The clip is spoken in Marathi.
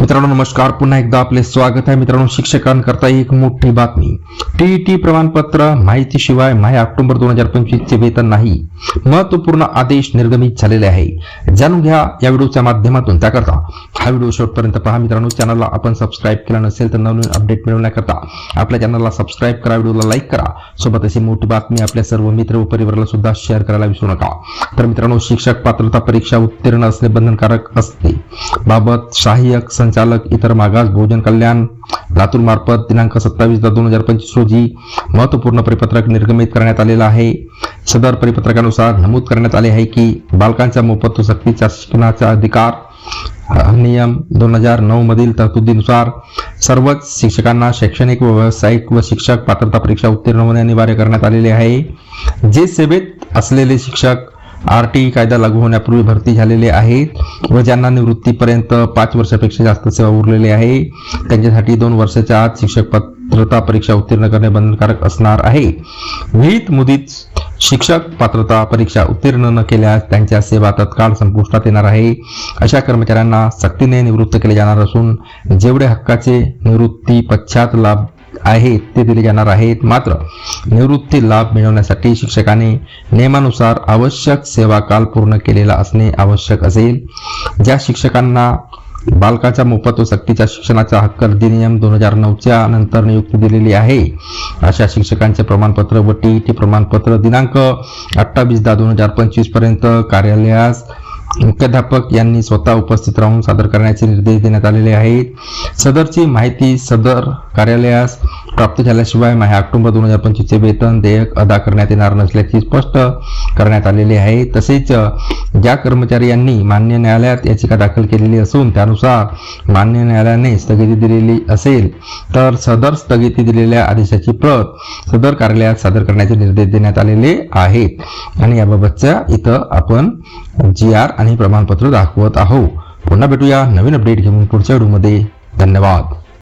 मित्रांनो नमस्कार. पुन्हा एकदा आपले स्वागत आहे. मित्रांनो शिक्षकांकरता एक मोठी बातमी. टीईटी प्रमाणपत्र माहितीशिवाय माहे ऑक्टोबर दोन हजार पंचवीस चे वेतन नाही. महत्त्वपूर्ण आदेश निर्गमित झालेले आहे. जाणून घ्या या व्हिडिओच्या माध्यमातून. त्याकरता हा व्हिडिओ शेवटपर्यंत पहा. मित्रांनो चॅनलला आपण सबस्क्राईब केला नसेल तर नवीन अपडेट मिळवण्याकरता आपल्या चॅनलला सबस्क्राईब करा व्हिडिओला लाईक करा. सोबत अशी मोठी बातमी आपल्या सर्व मित्र व परिवाराला सुद्धा शेअर करायला विसरू नका. तर मित्रांनो शिक्षक पात्रता परीक्षा उत्तीर्ण असणे बंधनकारक असते. बाबत सहाय्यक संचालक इतर मागास भोजन कल्याण लातूर मार्फत दिनांक सत्तावीस दहा दोन हजार पंचवीस रोजी महत्त्वपूर्ण परिपत्रक निर्गमित करण्यात आलेलं आहे. सदर परिपत्रकानुसार नमूद करण्यात आले आहे की बालकांच्या मोफत सक्तीच्या शिक्षणाचा अधिकार नियम दोन हजार नऊ मधील तरतुदीनुसार सर्वच शिक्षकांना शैक्षणिक व व्यावसायिक व शिक्षक पात्रता परीक्षा उत्तीर्ण होणे अनिवार्य करण्यात आलेले आहे. जे सेवेत असलेले शिक्षक आर टी कायदा लागू होण्यापूर्वी भरती झालेले आहेत व ज्यांना निवृत्तीपर्यंत पाच वर्षापेक्षा जास्त सेवा उरलेली आहे त्यांच्यासाठी दोन वर्षाच्या आत शिक्षक पात्रता परीक्षा उत्तीर्ण करणे बंधनकारक असणार आहे. विहित मुदीत शिक्षक पात्रता परीक्षा उत्तीर्ण न केल्यास त्यांच्या सेवा तत्काळ संपुष्टात येणार आहे. अशा कर्मचाऱ्यांना सक्तीने निवृत्त केले जाणार असून जेवढे हक्काचे निवृत्ती पश्चात लाभ आहेत ते दिले जाणार आहेत. मात्र निवृत्ती लाभ मिळवण्यासाठी शिक्षकाने नियमानुसार आवश्यक सेवा काल पूर्ण केलेला असणे आवश्यक असेल. ज्या शिक्षकांना बालकाच्या मोफत व सक्तीच्या शिक्षणाचा हक्क अधिनियम दोन हजार नऊच्या नंतर नियुक्ती दिलेली आहे अशा शिक्षकांचे प्रमाणपत्र व टी टी प्रमाणपत्र दिनांक अठ्ठावीस दहा दोन हजार पंचवीसपर्यंत कार्यालयास मुख्याध्यापक यांनी स्वतः उपस्थित राहून सादर करण्याचे निर्देश देण्यात आलेले आहेत. सदरची माहिती सदर कार्यालयास प्राप्त झाल्याशिवाय माहे ऑक्टोबर दोन हजार पंचवीसचे वेतन देयक अदा करण्यात येणार नसल्याची स्पष्ट करण्यात आलेले आहे. तसेच ज्या कर्मचारी यांनी मान्य न्यायालयात याचिका दाखल केलेली असून त्यानुसार मान्य न्यायालयाने स्थगिती दिलेली असेल तर सदर स्थगिती दिलेल्या आदेशाची प्रत सदर कार्यालयात सादर करण्याचे निर्देश देण्यात आलेले आहेत. आणि याबाबतच्या इथं आपण जी आर आणि प्रमाणपत्र दाखवत आहोत. पुन्हा भेटूया नवीन अपडेट घेऊन पुढच्या व्हिडिओमध्ये. धन्यवाद.